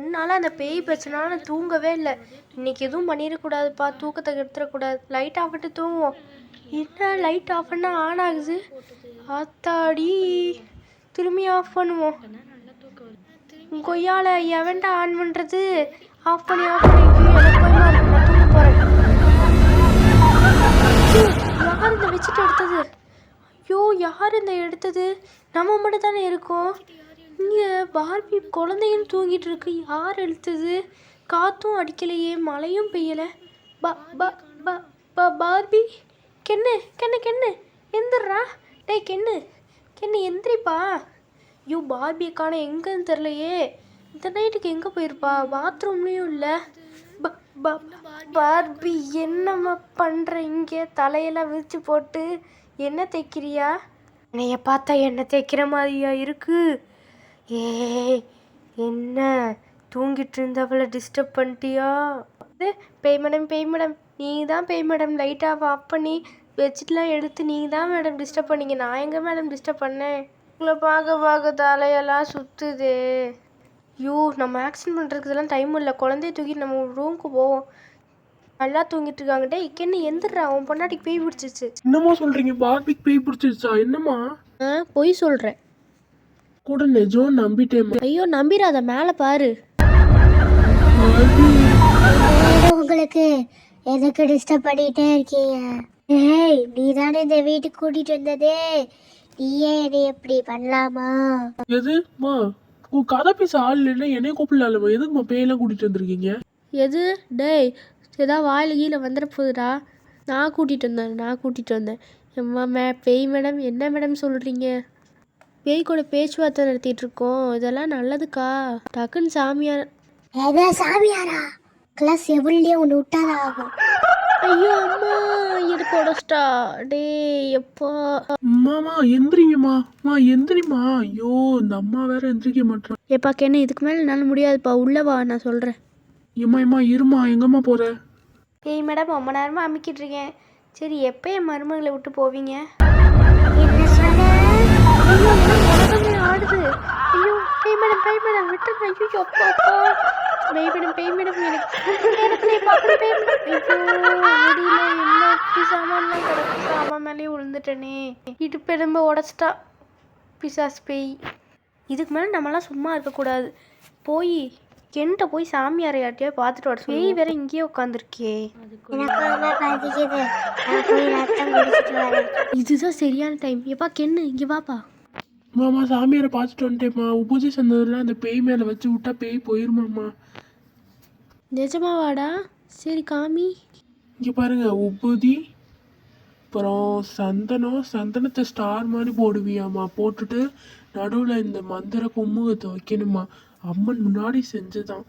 ரெண்டு நாளாக அந்த பேய் பிரச்சனால நான் தூங்கவே இல்லை. இன்னைக்கு எதுவும் பண்ணிடக்கூடாதுப்பா தூக்கத்தை கெடுத்துடக்கூடாது. லைட் ஆஃப் பண்ணிட்டு தூங்குவோம். என்ன லைட் ஆஃப் பண்ணால் ஆன் ஆகுது. ஆத்தாடி. திரும்பி ஆஃப் பண்ணுவோம். கொய்யால எவன்டா ஆன் பண்ணுறது ஆஃப் பண்ணி ஆஃப் பண்ணி எனக்கு தூங்க போகிறேன் யார் இந்த வச்சுட்டு எடுத்தது? ஐயோ யார் இந்த எடுத்தது? நம்ம மட்டும் தானே இருக்கோம். இங்கே பார்பி குழந்தையும் தூங்கிட்டு இருக்கு. யார் எழுத்தது? காற்றும் அடிக்கலையே மழையும் பெய்யலை. பா பா பா பா பார்பி? கென்னு கென்னு கென்னு. எந்திரா டேய் கென்னு. கென்னு எந்திரிப்பா. ஐயோ பார்பியை காண எங்கன்னு தெரிலையே இந்த நைட்டுக்கு எங்கே போயிருப்பா? பாத்ரூம்லேயும் இல்லை. ப- ப- பார்பி என்னம்மா பண்ணுற இங்கே? தலையெல்லாம் விரிச்சு போட்டு என்ன தைக்கிறியா என்னைய பார்த்தா என்ன தைக்கிற மாதிரியா இருக்குது ஏய் என்ன? தூங்கிட்டு இருந்தவளை டிஸ்டர்ப் பண்ணிட்டியா? இது, பேய் மேடம் பேய் மேடம் நீங்கள் தான் பேய் மேடம் லைட்டாக ஆஃப் பண்ணி பெட்ஷீட்லாம் எடுத்து நீங்கள் தான் மேடம் டிஸ்டர்ப் பண்ணீங்க. நான் எங்கே மேடம் டிஸ்டர்ப் பண்ணேன்? உங்களை பார்க்க பார்க்க தலையெல்லாம் சுற்றுதே ஐயோ நம்ம ஆக்ஷன் பண்ணுறதுக்கெல்லாம் டைம் இல்லை. குழந்தைய தூக்கிட்டு நம்ம ரூமுக்கு போவோம். நல்லா தூங்கிட்டு இருக்காங்க டேய் கென்னு எந்திரா உன் பொண்டாட்டிக்கு பேய் பிடிச்சிச்சு என்னம்மா சொல்றீங்க? பார்பிக் பேய் பிடிச்சிருச்சா? என்னம்மா? ஆ பொய் சொல்கிறேன் கூட நிஜம் நம்பிட்டேம்மா ஐயோ நம்பிராத மேலே பாரு. உங்களுக்கு எதுக்கு டிஸ்டர்ப் பண்ணிட்டே இருக்கீங்க? ஏய் நீ தானே இந்த வீட்டுக்கு கூட்டிட்டு வந்ததே. நீயே என்னை எப்படி பண்ணலாமா? எதுமா உன் கதை பேச ஆள் இல்லைன்னா என்னைய கூப்பிடலாம்மா எதுக்குமா பேயெல்லாம் கூட்டிட்டு வந்திருக்கீங்க? எது? டேய் ஏதாவது வாயில் கீழே வந்துட போகுதுடா நான் கூட்டிகிட்டு வந்தேன் நான் கூட்டிகிட்டு வந்தேன். எம்மா மே பேய் மேடம் என்ன மேடம் சொல்கிறீங்க பேய் கூட பேச்சுவார்த்தை நடத்திட்டு இருக்கோம் இதெல்லாம் நல்லதுக்கா. டக்குன்னு சாமியார். எதா சாமியாரா? கிளாஸ் எவ்வளோ ஒன்று விட்டாதான் ஆகும். ஐயோ அம்மா இடுப்பு உடச்சிட்டா டேய் எப்பா. மாமா எந்திரிங்கம்மா. மா எந்திரிம்மா. ஐயோ இந்த அம்மா வேற எந்திரிக்க மாட்டான் எப்பா கென்னு இதுக்கு மேலே என்னால் முடியாதுப்பா. உள்ளே வா நான் சொல்கிறேன் ஏம்மா ஏம்மா இருமா எங்கம்மா போற? ஏய் மேடம் ரொம்ப நேரமாக அமுக்கிட்டு இருக்கேன். சரி எப்போ என் மருமகளை விட்டு போவீங்க? ஐயோ உலகமே ஆடுது. ஐயோ பேய் மேடம் பேய் மேடம் விட்டுருங்க. ஐயோ அப்பா அப்பா. பேய் மேடம் பேய் மேடம் எனக்கு நேரத்துல பார்க்கணும் பேய் மேடம். ஐயோ முடியல என்ன இப்படி சாமான்லாம் கிடக்கு? சாமான் மேலேயே விழுந்துட்டேனே. இடுப்பு எலும்பு உடச்சிட்டா பிசாஸ் பேய். இதுக்கு மேலே நம்மலாம் சும்மா இருக்கக்கூடாது. போய் என்கிட்ட போய் சாமியாரை யார்ட்டையா பார்த்துட்டு வர சொல்லு. வேற இங்கேயே உட்காந்துருக்கே. இதுதான் சரியான டைம் எப்பா கென்னு இங்கே வாப்பா. மாமா சாமியாரை பார்த்துட்டு வந்துட்டேம்மா. உபூஜை சந்ததில் அந்த பேய் மேலே வச்சு விட்டா பேய் போயிருமாம்மா. நிஜமாவாடா சரி காமி. இங்கே பாருங்க உபூதி அப்புறம் சந்தனம் சந்தனத்தை ஸ்டார் மாதிரி போடுவியாம்மா. போட்டுட்டு நடுவில் இந்த மந்திர கும்முகத்தை வைக்கணுமா அம்மன் முன்னாடி செஞ்சுதான்.